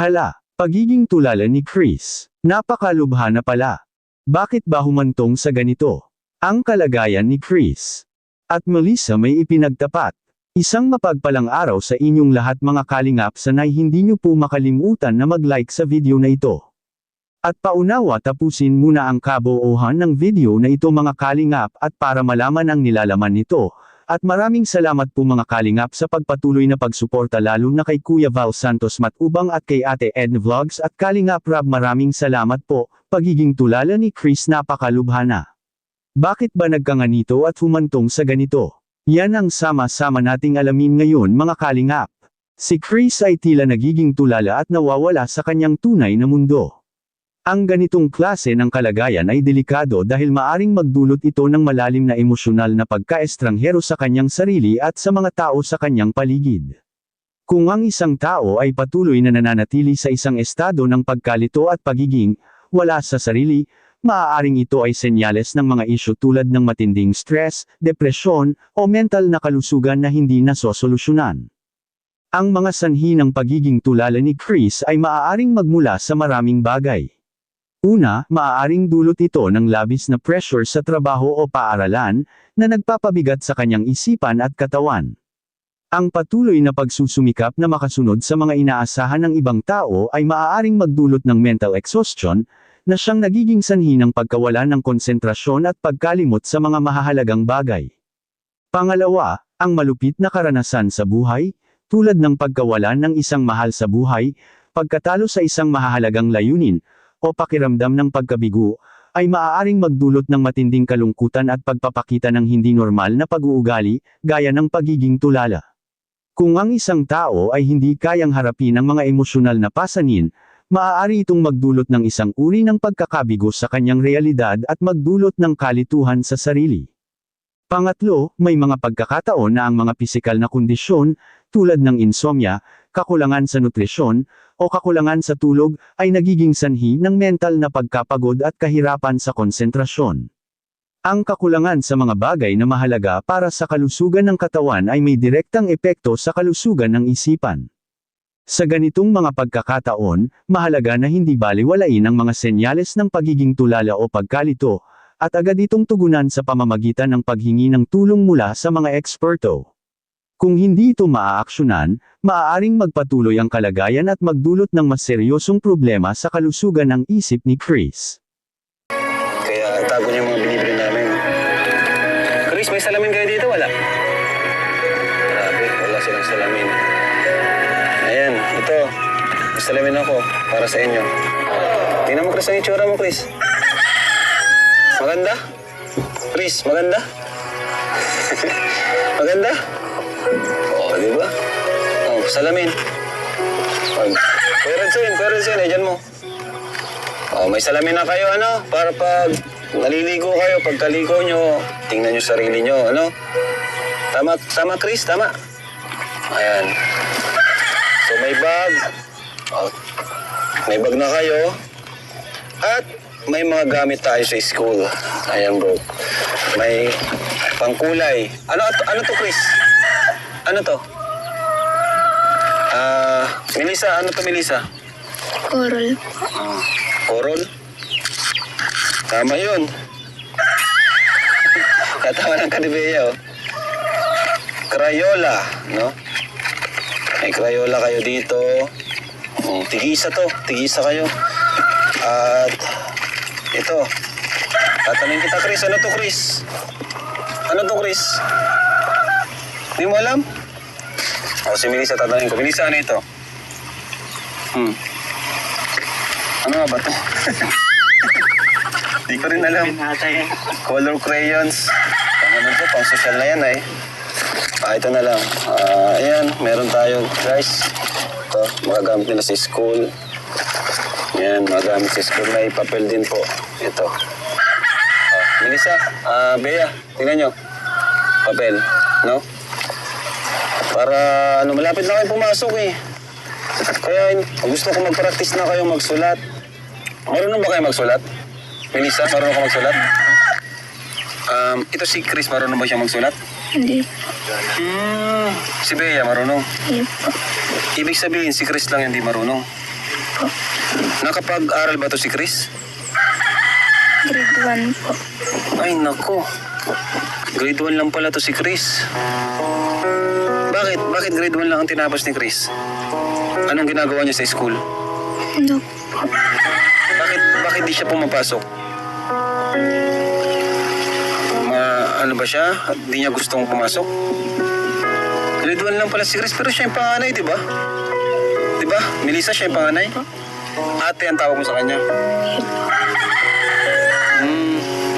Hala, pagiging tulala ni Chris. Napakalubha na pala. Bakit ba humantong sa ganito? Ang kalagayan ni Chris. At Melissa may ipinagtapat. Isang mapagpalang araw sa inyong lahat mga kalingap sanay hindi nyo po makalimutan na mag-like sa video na ito. At paunawa tapusin muna ang kaboohan ng video na ito mga kalingap at para malaman ang nilalaman nito. At maraming salamat po mga kalingap sa pagpatuloy na pagsuporta lalo na kay Kuya Val Santos Matubang at kay Ate Ed Vlogs at Kalingap Rab maraming salamat po, pagiging tulala ni Chris napakalubhana. Bakit ba nagkanganito at humantong sa ganito? Yan ang sama-sama nating alamin ngayon mga kalingap. Si Chris ay tila nagiging tulala at nawawala sa kanyang tunay na mundo. Ang ganitong klase ng kalagayan ay delikado dahil maaring magdulot ito ng malalim na emosyonal na pagkaestranghero sa kanyang sarili at sa mga tao sa kanyang paligid. Kung ang isang tao ay patuloy na nananatili sa isang estado ng pagkalito at pagiging wala sa sarili, maaaring ito ay senyales ng mga isyu tulad ng matinding stress, depresyon, o mental na kalusugan na hindi nasosolusyonan. Ang mga sanhi ng pagiging tulala ni Chris ay maaaring magmula sa maraming bagay. Una, maaaring dulot ito ng labis na pressure sa trabaho o paaralan, na nagpapabigat sa kanyang isipan at katawan. Ang patuloy na pagsusumikap na makasunod sa mga inaasahan ng ibang tao ay maaaring magdulot ng mental exhaustion, na siyang nagiging sanhi ng pagkawala ng konsentrasyon at pagkalimot sa mga mahahalagang bagay. Pangalawa, ang malupit na karanasan sa buhay, tulad ng pagkawalan ng isang mahal sa buhay, pagkatalo sa isang mahahalagang layunin, o pakiramdam ng pagkabigo, ay maaaring magdulot ng matinding kalungkutan at pagpapakita ng hindi normal na pag-uugali, gaya ng pagiging tulala. Kung ang isang tao ay hindi kayang harapin ang mga emosyonal na pasanin, maaari itong magdulot ng isang uri ng pagkakabigo sa kanyang realidad at magdulot ng kalituhan sa sarili. Pangatlo, may mga pagkakataon na ang mga pisikal na kondisyon, tulad ng insomnia, kakulangan sa nutrisyon, o kakulangan sa tulog, ay nagiging sanhi ng mental na pagkapagod at kahirapan sa konsentrasyon. Ang kakulangan sa mga bagay na mahalaga para sa kalusugan ng katawan ay may direktang epekto sa kalusugan ng isipan. Sa ganitong mga pagkakataon, mahalaga na hindi baliwalain ang mga senyales ng pagiging tulala o pagkalito, at agad itong tugunan sa pamamagitan ng paghingi ng tulong mula sa mga eksperto. Kung hindi ito maaaksyonan, maaaring magpatuloy ang kalagayan at magdulot ng mas seryosong problema sa kalusugan ng isip ni Chris. Kaya tago yung mga binibili namin. Chris, may salamin kayo dito? Wala. Grabe, wala silang salamin. Ayan, ito. May salamin ako para sa inyo. Tingnan mo, Chris, ang itsura mo, Chris. Maganda? Chris, maganda? maganda? Oo, di ba? Oh, salamin. Oh, Redson, Kuya Redson, ayan mo. Oh, may salamin na kayo, ano? Para pag naliligo kayo, pagkaligo nyo, tingnan nyo sarili nyo, ano? Tama, tama, Chris, tama. Ayan. So, may bag. Oh, may bag na kayo. At may mga gamit tayo sa school. Ayan, bro. May pangkulay. Ano, ano to, Chris? Ano to? Ah, Melissa, ano to, Melissa? Coral. Coral? Tama yun. Katawa ng kadibeya, oh. Crayola, no? May Crayola kayo dito. Oh, tigisa to. Tigisa kayo. At ito. Tatanungin kita, Chris. Ano to, Chris? Ano to, Chris? Hindi mo alam? O, si Melissa tatanungin ko. Melissa, ano ito? Hmm. Ano nga ba to? Di ko rin alam. Color crayons. Pang ano to, pang social na yan eh. Ah, ito na lang. Ah, ayan, meron tayo guys. Ito, magagamit nila sa school. Yan, magagamit sa school. May papel din po. Ito. Ah, Melissa, ah, Bea, tingnan nyo. Papel, no? Para, ano, malapit na kayo pumasok eh. Kaya gusto ko mag-practice na kayo magsulat. Marunong ba kayo magsulat? Melissa, marunong ka magsulat? Um, ito si Chris, marunong ba siya magsulat? Hindi. Hmm, si Bea marunong. Hindi po. Ibig sabihin, si Chris lang hindi marunong. Nakapag-aral ba to si Chris? Grade 1 po. Ay, nako. Grade 1 lang pala to si Chris. Bakit? Bakit grade 1 lang ang tinapos ni Chris? Anong ginagawa niya sa school? Ano Bakit, bakit di siya pumapasok? Ma, ano ba siya? Di niya gustong pumasok? Grade 1 lang pala si Chris, pero siya yung panganay, di ba? Di ba? Melissa, siya yung panganay? Ate ang tawag mo sa kanya.